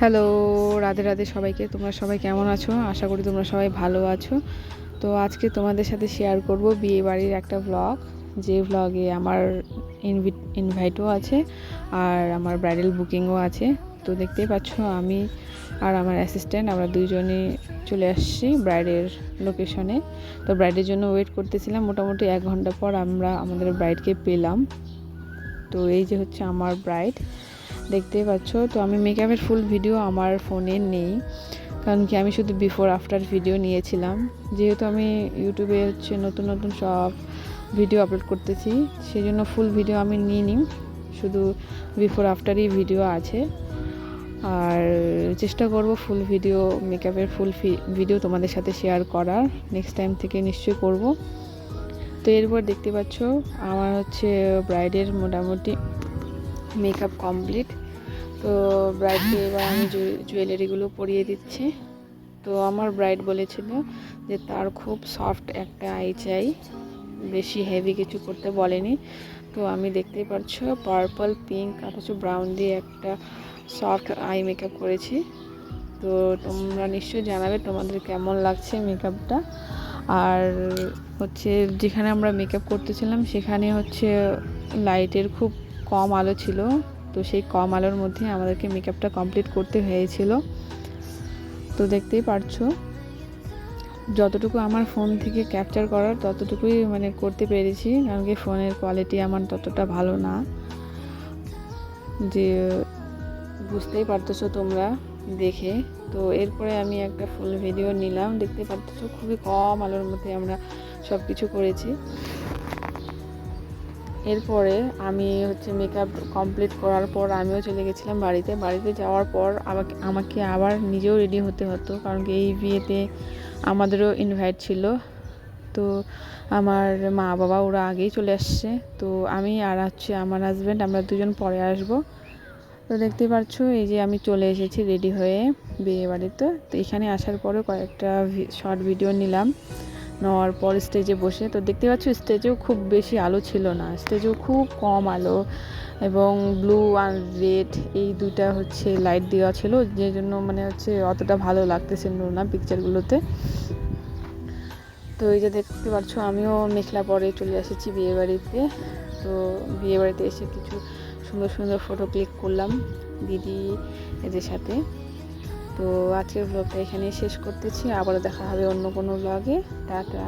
Hello Radhe Radhe সবাইকে। তোমরা সবাই কেমন আছো? আশা করি তোমরা সবাই ভালো আছো। তো আজকে তোমাদের সাথে শেয়ার করব বিয়ে বাড়ির একটা ব্লগ যে ব্লগে আমার ইনভাইটও আছে আর আমার ব্রাইডাল বুকিংও আছে। তো দেখতেই পাচ্ছ আমি আর আমার অ্যাসিস্ট্যান্ট আমরা দুইজনে চলে আসছি ব্রাইডের লোকেশনে তো ব্রাইডের জন্য ওয়েট করতেছিলাম। মোটামুটি এক ঘণ্টা পর আমরা আমাদের ব্রাইডকে পেলাম। তো এই যে হচ্ছে আমার ব্রাইড দেখতেই পাচ্ছ। তো আমি মেকআপের ফুল ভিডিও আমার ফোনে নেই। কারণ কি, আমি শুধু বিফোর আফটার ভিডিও নিয়েছিলাম। যেহেতু আমি ইউটিউবে হচ্ছে নতুন নতুন সব ভিডিও আপলোড করতেছি সেই জন্য ফুল ভিডিও আমি নিইনি। শুধু বিফোর আফটারই ভিডিও আছে। আর চেষ্টা করব ফুল ভিডিও মেকআপের ফুল ভিডিও তোমাদের সাথে শেয়ার করার। নেক্সট টাইম থেকে নিশ্চয়ই করব। তো এরপর দেখতে পাচ্ছ, আমার হচ্ছে ব্রাইডের মোটামুটি মেকআপ কমপ্লিট তো ব্রাইডকে এবার আমি জুয়েলারিগুলো পরিয়ে দিচ্ছি। তো আমার ব্রাইড বলেছিল যে তার খুব সফট একটা আই চাই। বেশি হেভি কিছু করতে বলেনি। তো আমি দেখতেই পাচ্ছ পার্পল পিঙ্ক আর হচ্ছে ব্রাউন দিয়ে একটা সফট আই মেকআপ করেছি। তো তোমরা নিশ্চয়ই জানাবে তোমাদের কেমন লাগছে মেকআপটা আর হচ্ছে যেখানে আমরা মেকআপ করতেছিলাম সেখানে হচ্ছে লাইটের খুব কম আলো ছিল, তো সেই কম আলোর মধ্যে আমাদেরকে মেকআপটা কমপ্লিট করতে হয়েছিল। তো দেখতেই পারছ, যতটুকু আমার ফোন থেকে ক্যাপচার করার ততটুকুই মানে করতে পেরেছি, কারণ কি ফোনের কোয়ালিটি আমার ততটা ভালো না। যে, বুঝতেই পারতেছো তোমরা দেখে। তো এরপরে আমি একটা ফুল ভিডিও নিলাম, দেখতে পারতেছো খুবই কম আলোর মধ্যে আমরা সব কিছু করেছি। এরপরে আমি হচ্ছে মেকআপ কমপ্লিট করার পর আমিও চলে গেছিলাম বাড়িতে। বাড়িতে যাওয়ার পর আমাকে আমাকে আবার নিজেও রেডি হতে হতো কারণ কি এই বিয়েতে আমাদেরও ইনভাইট ছিল। তো আমার মা বাবা ওরা আগেই চলে আসছে। তো আমি আর হচ্ছে আমার হাজব্যান্ড আমরা দুজন পরে আসব। তো দেখতে পাচ্ছ এই যে আমি চলে এসেছি রেডি হয়ে বিয়ে বাড়িতে। তো এখানে আসার পরে কয়েকটা শর্ট ভিডিও নিলাম। নেওয়ার পর স্টেজে বসে, তো দেখতে পাচ্ছ স্টেজেও খুব বেশি আলো ছিল না। স্টেজেও খুব কম আলো এবং ব্লু আর রেড এই দুইটা হচ্ছে লাইট দেওয়া ছিল, যে জন্য মানে হচ্ছে অতটা ভালো লাগতেছিল না পিকচারগুলোতে তো এই যে দেখতে পাচ্ছ, আমিও মেখলা পরে চলে এসেছি বিয়েবাড়িতে তো বিয়েবাড়িতে এসে কিছু সুন্দর সুন্দর ফটো ক্লিক করলাম দিদি এদের সাথে। তো আজকের ব্লগটা এখানেই শেষ করতেছি। আবারও দেখা হবে অন্য কোনো ব্লগে টাটা।